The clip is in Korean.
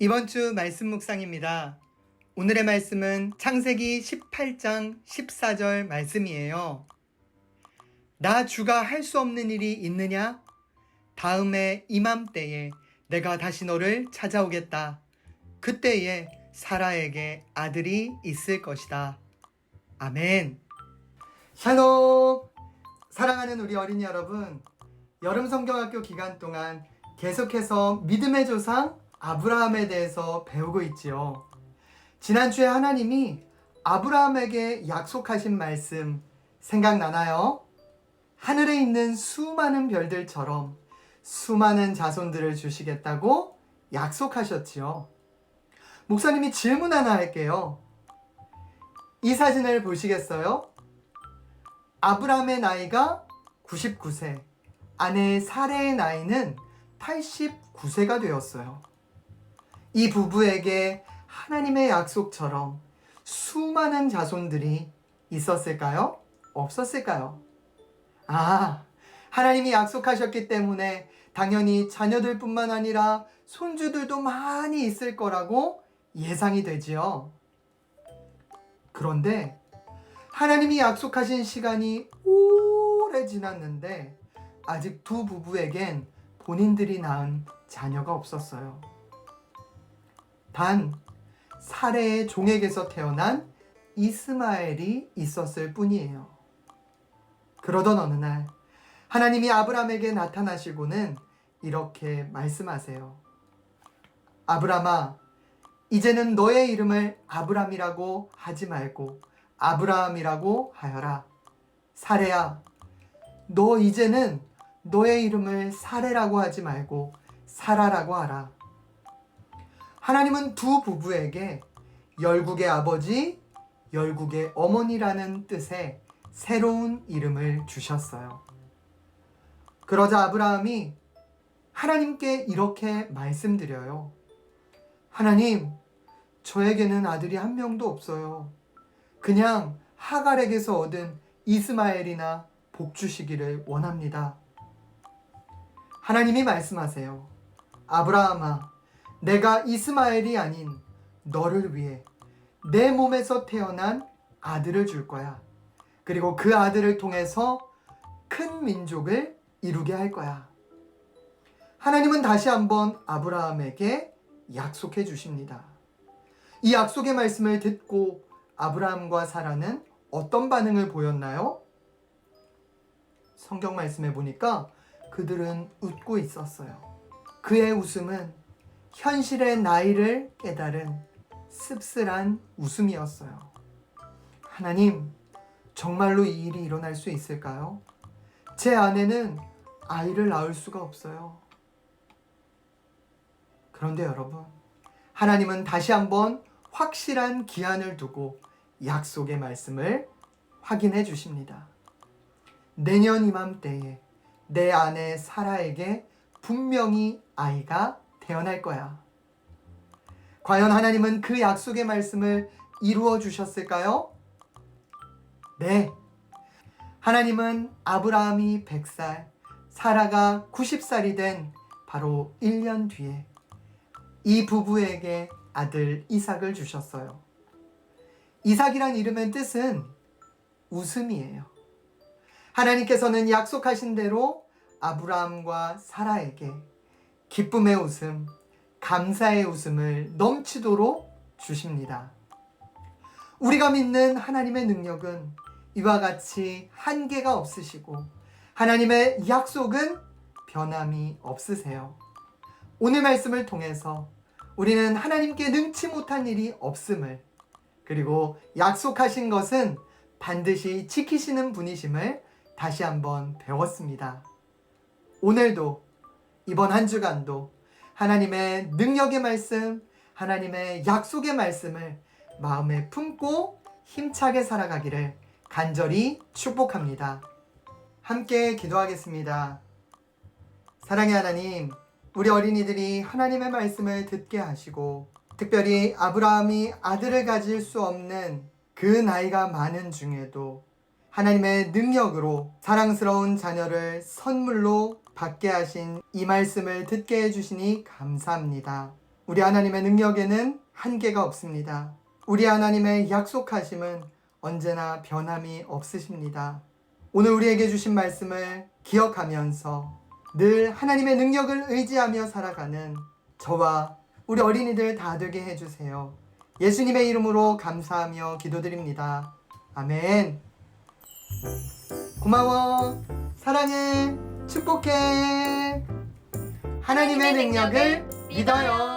이번 주 말씀 묵상입니다. 오늘의 말씀은 창세기 18장 14절 말씀이에요. 나 주가 할 수 없는 일이 있느냐? 다음에 이맘때에 내가 다시 너를 찾아오겠다. 그때에 사라에게 아들이 있을 것이다. 아멘. 샬롬! 사랑하는 우리 어린이 여러분, 여름 성경학교 기간 동안 계속해서 믿음의 조상 아브라함에 대해서 배우고 있지요. 지난주에 하나님이 아브라함에게 약속하신 말씀 생각나나요? 하늘에 있는 수많은 별들처럼 수많은 자손들을 주시겠다고 약속하셨지요. 목사님이 질문 하나 할게요. 이 사진을 보시겠어요? 아브라함의 나이가 99세, 아내 사레의 나이는 89세가 되었어요. 이 부부에게 하나님의 약속처럼 수많은 자손들이 있었을까요? 없었을까요? 아, 하나님이 약속하셨기 때문에 당연히 자녀들 뿐만 아니라 손주들도 많이 있을 거라고 예상이 되지요. 그런데 하나님이 약속하신 시간이 오래 지났는데 아직 두 부부에겐 본인들이 낳은 자녀가 없었어요. 단 사레의 종에게서 태어난 이스마엘이 있었을 뿐이에요. 그러던 어느 날 하나님이 아브람에게 나타나시고는 이렇게 말씀하세요. 아브라마, 이제는 너의 이름을 아브람이라고 하지 말고 아브라함이라고 하여라. 사레야, 너 이제는 너의 이름을 사레라고 하지 말고 사라라고 하라. 하나님은 두 부부에게 열국의 아버지, 열국의 어머니라는 뜻의 새로운 이름을 주셨어요. 그러자 아브라함이 하나님께 이렇게 말씀드려요. 하나님, 저에게는 아들이 한 명도 없어요. 그냥 하갈에게서 얻은 이스마엘이나 복 주시기를 원합니다. 하나님이 말씀하세요. 아브라함아, 내가 이스마엘이 아닌 너를 위해 내 몸에서 태어난 아들을 줄 거야. 그리고 그 아들을 통해서 큰 민족을 이루게 할 거야. 하나님은 다시 한번 아브라함에게 약속해 주십니다. 이 약속의 말씀을 듣고 아브라함과 사라는 어떤 반응을 보였나요? 성경 말씀에 보니까 그들은 웃고 있었어요. 그의 웃음은 현실의 나이를 깨달은 씁쓸한 웃음이었어요. 하나님, 정말로 이 일이 일어날 수 있을까요? 제 아내는 아이를 낳을 수가 없어요. 그런데 여러분, 하나님은 다시 한번 확실한 기한을 두고 약속의 말씀을 확인해 주십니다. 내년 이맘때에 내 아내 사라에게 분명히 아이가 태어날 거야. 과연 하나님은 그 약속의 말씀을 이루어 주셨을까요? 네. 하나님은 아브라함이 100살, 사라가 90살이 된 바로 1년 뒤에 이 부부에게 아들 이삭을 주셨어요. 이삭이란 이름의 뜻은 웃음이에요. 하나님께서는 약속하신 대로 아브라함과 사라에게 기쁨의 웃음, 감사의 웃음을 넘치도록 주십니다. 우리가 믿는 하나님의 능력은 이와 같이 한계가 없으시고 하나님의 약속은 변함이 없으세요. 오늘 말씀을 통해서 우리는 하나님께 능치 못한 일이 없음을 그리고 약속하신 것은 반드시 지키시는 분이심을 다시 한번 배웠습니다. 오늘도 이번 한 주간도 하나님의 능력의 말씀, 하나님의 약속의 말씀을 마음에 품고 힘차게 살아가기를 간절히 축복합니다. 함께 기도하겠습니다. 사랑의 하나님, 우리 어린이들이 하나님의 말씀을 듣게 하시고, 특별히 아브라함이 아들을 가질 수 없는 그 나이가 많은 중에도 하나님의 능력으로 사랑스러운 자녀를 선물로 받게 하신 이 말씀을 듣게 해주시니 감사합니다. 우리 하나님의 능력에는 한계가 없습니다. 우리 하나님의 약속하심은 언제나 변함이 없으십니다. 오늘 우리에게 주신 말씀을 기억하면서 늘 하나님의 능력을 의지하며 살아가는 저와 우리 어린이들 다 되게 해주세요. 예수님의 이름으로 감사하며 기도드립니다. 아멘. 고마워. 사랑해. 축복해. 하나님의 능력을 믿어요.